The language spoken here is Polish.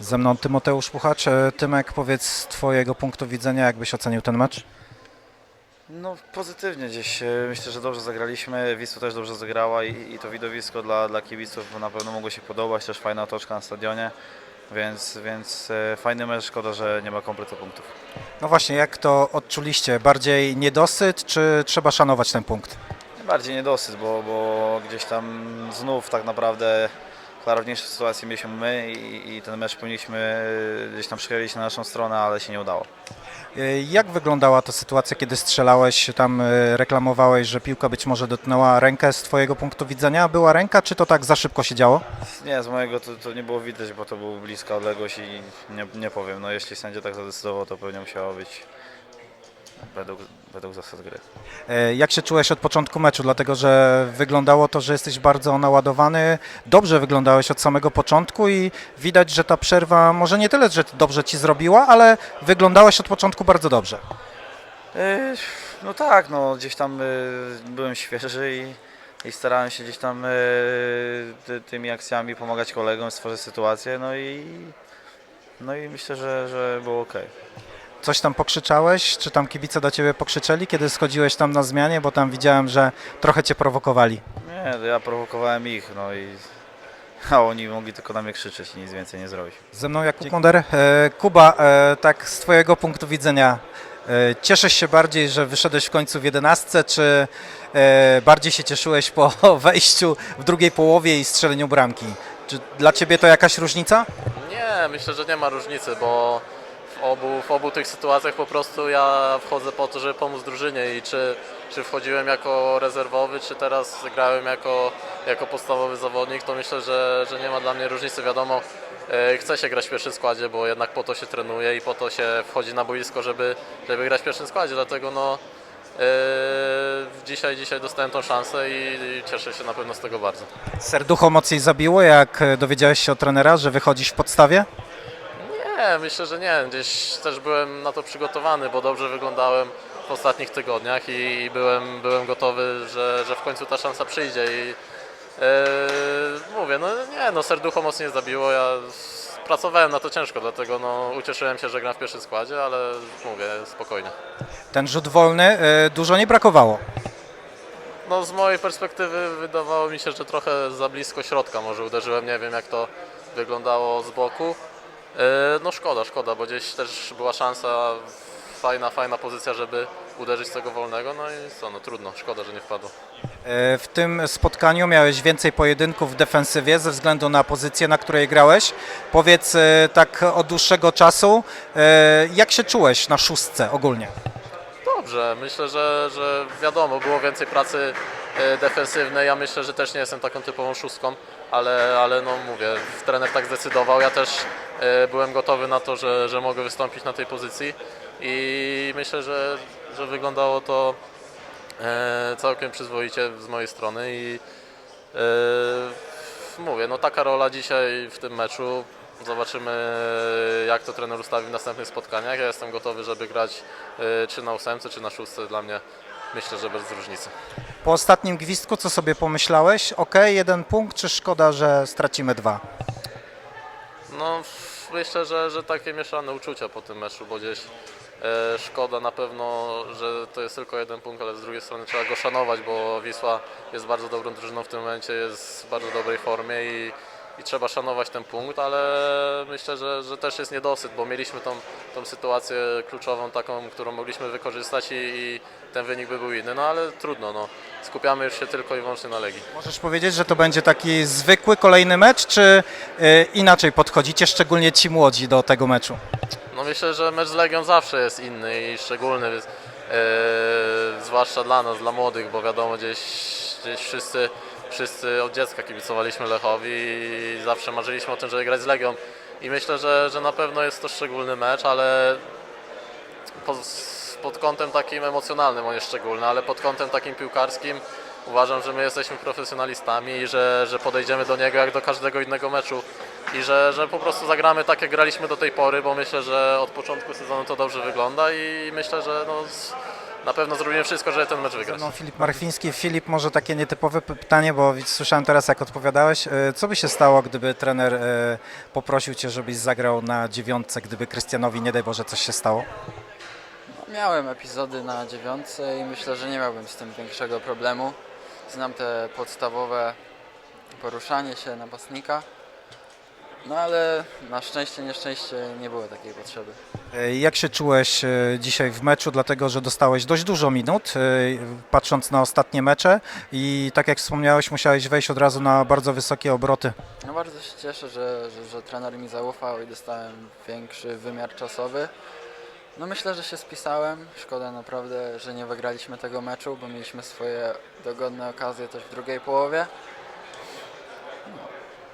Ze mną Tymoteusz Puchacz. E, Tymek, powiedz z Twojego punktu widzenia, jakbyś ocenił ten mecz? No pozytywnie gdzieś. e, Myślę, że dobrze zagraliśmy. Wisła też dobrze zagrała i, i to widowisko dla, dla kibiców na pewno mogło się podobać. Też fajna otoczka na stadionie. Więc, więc e, fajny mecz, szkoda, że nie ma kompletu punktów. No właśnie, jak to odczuliście? Bardziej niedosyt, czy trzeba szanować ten punkt? Bardziej niedosyt, bo, bo gdzieś tam znów tak naprawdę klarowniejsze sytuacje mieliśmy my i, i ten mecz powinniśmy e, gdzieś tam przechylić na naszą stronę, ale się nie udało. E, Jak wyglądała ta sytuacja, kiedy strzelałeś, tam e, reklamowałeś, że piłka być może dotknęła rękę z Twojego punktu widzenia? Była ręka, czy to tak za szybko się działo? Nie, z mojego to, to nie było widać, bo to był bliska odległość i nie, nie powiem. No jeśli sędzia tak zadecydował, to pewnie musiało być według, według zasad gry. E, Jak się czułeś od początku meczu? Dlatego, że wyglądało to, że jesteś bardzo naładowany. Dobrze wyglądałeś od samego początku i widać, że ta przerwa może nie tyle, że dobrze ci zrobiła, ale wyglądałeś od początku bardzo dobrze. E, No tak, no gdzieś tam e, byłem świeży i, i starałem się gdzieś tam ty, tymi akcjami pomagać kolegom, stworzyć sytuację, no i, no i myślę, że, że było ok. Coś tam pokrzyczałeś? Czy tam kibice do ciebie pokrzyczeli, kiedy schodziłeś tam na zmianie? Bo tam widziałem, że trochę cię prowokowali. Nie, to ja prowokowałem ich, no i a oni mogli tylko na mnie krzyczeć i nic więcej nie zrobić. Ze mną Jakub Konder. E, Kuba, e, tak z twojego punktu widzenia, e, cieszysz się bardziej, że wyszedłeś w końcu w jedenastce, czy e, bardziej się cieszyłeś po wejściu w drugiej połowie i strzeleniu bramki? Czy dla ciebie to jakaś różnica? Nie, myślę, że nie ma różnicy, bo obu, w obu tych sytuacjach po prostu ja wchodzę po to, żeby pomóc drużynie i czy, czy wchodziłem jako rezerwowy, czy teraz grałem jako, jako podstawowy zawodnik, to myślę, że, że nie ma dla mnie różnicy. Wiadomo, e, chce się grać w pierwszym składzie, bo jednak po to się trenuje i po to się wchodzi na boisko, żeby, żeby grać w pierwszym składzie, dlatego no e, dzisiaj, dzisiaj dostałem tą szansę i, cieszę się na pewno z tego bardzo. Serducho mocniej zabiło, jak e, dowiedziałeś się od trenera, że wychodzisz w podstawie? Nie, myślę, że nie. Gdzieś też byłem na to przygotowany, bo dobrze wyglądałem w ostatnich tygodniach i byłem, byłem gotowy, że, że w końcu ta szansa przyjdzie i e, mówię, no nie, no serducho mocno nie zabiło, ja pracowałem na to ciężko, dlatego no ucieszyłem się, że gram w pierwszym składzie, ale mówię, spokojnie. Ten rzut wolny e, dużo nie brakowało. No z mojej perspektywy wydawało mi się, że trochę za blisko środka może uderzyłem, nie wiem jak to wyglądało z boku. E, No szkoda, szkoda, bo gdzieś też była szansa, fajna, fajna pozycja, żeby uderzyć z tego wolnego, no i co, no trudno, szkoda, że nie wpadło. E, W tym spotkaniu miałeś więcej pojedynków w defensywie ze względu na pozycję, na której grałeś. Powiedz e, tak od dłuższego czasu, jak się czułeś na szóstce ogólnie? Dobrze, myślę, że, że wiadomo, było więcej pracy defensywnej. Ja myślę, że też nie jestem taką typową szóstką, ale, ale no mówię, trener tak zdecydował. Ja też e, byłem gotowy na to, że, że mogę wystąpić na tej pozycji i myślę, że, że wyglądało to e, całkiem przyzwoicie z mojej strony i e, mówię, no taka rola dzisiaj w tym meczu. Zobaczymy, jak to trener ustawi w następnych spotkaniach. Ja jestem gotowy, żeby grać czy na ósemce, czy na szóstce. Dla mnie myślę, że bez różnicy. Po ostatnim gwizdku co sobie pomyślałeś? Ok, jeden punkt, czy szkoda, że stracimy dwa? No, myślę, że, że takie mieszane uczucia po tym meczu, bo gdzieś e, szkoda na pewno, że to jest tylko jeden punkt, ale z drugiej strony trzeba go szanować, bo Wisła jest bardzo dobrą drużyną w tym momencie, jest w bardzo dobrej formie i, i trzeba szanować ten punkt, ale myślę, że, że też jest niedosyt, bo mieliśmy tą, tą sytuację kluczową taką, którą mogliśmy wykorzystać i, i ten wynik by był inny, no ale trudno, no. skupiamy już się tylko i wyłącznie na Legii. Możesz powiedzieć, że to będzie taki zwykły kolejny mecz, czy e, inaczej podchodzicie, szczególnie ci młodzi do tego meczu? No myślę, że mecz z Legią zawsze jest inny i szczególny, więc, e, zwłaszcza dla nas, dla młodych, bo wiadomo gdzieś, gdzieś wszyscy, wszyscy od dziecka kibicowaliśmy Lechowi i zawsze marzyliśmy o tym, żeby grać z Legią i myślę, że, że na pewno jest to szczególny mecz, ale pod kątem takim emocjonalnym on jest szczególny, ale pod kątem takim piłkarskim uważam, że my jesteśmy profesjonalistami i że, że podejdziemy do niego jak do każdego innego meczu i że, że po prostu zagramy tak jak graliśmy do tej pory, bo myślę, że od początku sezonu to dobrze wygląda i myślę, że no, na pewno zrobimy wszystko, żeby ten mecz wygrać. No, Filip Marchwiński. Filip, może takie nietypowe pytanie, bo słyszałem teraz, jak odpowiadałeś. E, Co by się stało, gdyby trener e, poprosił Cię, żebyś zagrał na dziewiątce, gdyby Krystianowi, nie daj Boże, coś się stało? Miałem epizody na dziewiątce i myślę, że nie miałbym z tym większego problemu. Znam te podstawowe poruszanie się napastnika. No ale na szczęście, nieszczęście nie było takiej potrzeby. E, Jak się czułeś e, dzisiaj w meczu, dlatego że dostałeś dość dużo minut, e, patrząc na ostatnie mecze i tak jak wspomniałeś, musiałeś wejść od razu na bardzo wysokie obroty. No bardzo się cieszę, że, że, że trener mi zaufał i dostałem większy wymiar czasowy. No myślę, że się spisałem. Szkoda naprawdę, że nie wygraliśmy tego meczu, bo mieliśmy swoje dogodne okazje też w drugiej połowie.